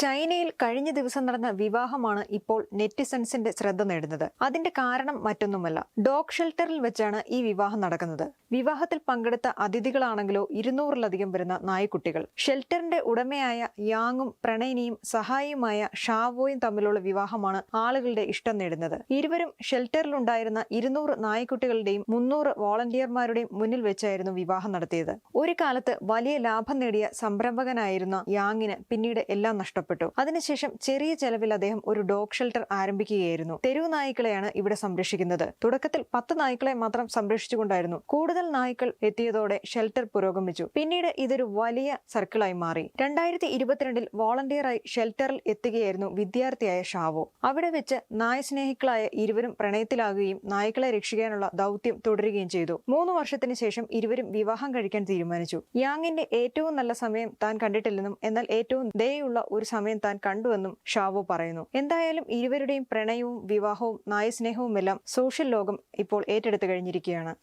ചൈനയിൽ കഴിഞ്ഞ ദിവസം നടന്ന വിവാഹമാണ് ഇപ്പോൾ നെറ്റിസൺസിന്റെ ശ്രദ്ധ നേടുന്നത്. അതിന്റെ കാരണം മറ്റൊന്നുമല്ല. ഡോഗ് ഷെൽട്ടറിൽ വെച്ചാണ് ഈ വിവാഹം നടക്കുന്നത്. വിവാഹത്തിൽ പങ്കെടുത്ത അതിഥികളാണെങ്കിലോ ഇരുന്നൂറിലധികം വരുന്ന നായ്ക്കുട്ടികൾ. ഷെൽട്ടറിന്റെ ഉടമയായ യാങ്ങും പ്രണയിനിയും സഹായിയുമായ ഷാവോയും തമ്മിലുള്ള വിവാഹമാണ് ആളുകളുടെ ഇഷ്ടം നേടുന്നത്. ഇരുവരും ഷെൽട്ടറിലുണ്ടായിരുന്ന ഇരുന്നൂറ് നായ്ക്കുട്ടികളുടെയും മുന്നൂറ് വോളണ്ടിയർമാരുടെയും മുന്നിൽ വെച്ചായിരുന്നു വിവാഹം നടത്തിയത്. ഒരു കാലത്ത് വലിയ ലാഭം നേടിയ സംരംഭകനായിരുന്ന യാങ്ങിന് പിന്നീട് എല്ലാം നഷ്ടപ്പെട്ടു. അതിനുശേഷം ചെറിയ ചെലവിൽ അദ്ദേഹം ഒരു ഡോഗ് ഷെൽട്ടർ ആരംഭിക്കുകയായിരുന്നു. തെരുവ് നായ്ക്കളെയാണ് ഇവിടെ സംരക്ഷിക്കുന്നത്. തുടക്കത്തിൽ പത്ത് നായ്ക്കളെ മാത്രം സംരക്ഷിച്ചുകൊണ്ടായിരുന്നു. കൂടുതൽ നായ്ക്കൾ എത്തിയതോടെ ഷെൽട്ടർ പുരോഗമിച്ചു. പിന്നീട് ഇതൊരു വലിയ സർക്കിളായി മാറി. രണ്ടായിരത്തി ഇരുപത്തിരണ്ടിൽ വോളണ്ടിയറായി ഷെൽട്ടറിൽ എത്തുകയായിരുന്നു വിദ്യാർത്ഥിയായ ഷാവോ. അവിടെ വെച്ച് നായ സ്നേഹികളായ ഇരുവരും പ്രണയത്തിലാകുകയും നായ്ക്കളെ രക്ഷിക്കാനുള്ള ദൗത്യം തുടരുകയും ചെയ്തു. മൂന്ന് വർഷത്തിന് ശേഷം ഇരുവരും വിവാഹം കഴിക്കാൻ തീരുമാനിച്ചു. യാങ്ങിന്റെ ഏറ്റവും നല്ല സമയം താൻ കണ്ടിട്ടില്ലെന്നും എന്നാൽ ഏറ്റവും ദയുള്ള ഒരു സമയം താൻ കണ്ടുവെന്നും ഷാവോ പറയുന്നു. എന്തായാലും ഇരുവരുടെയും പ്രണയവും വിവാഹവും നായസ്നേഹവും എല്ലാം സോഷ്യൽ ലോകം ഇപ്പോൾ ഏറ്റെടുത്തു കഴിഞ്ഞിരിക്കുകയാണ്.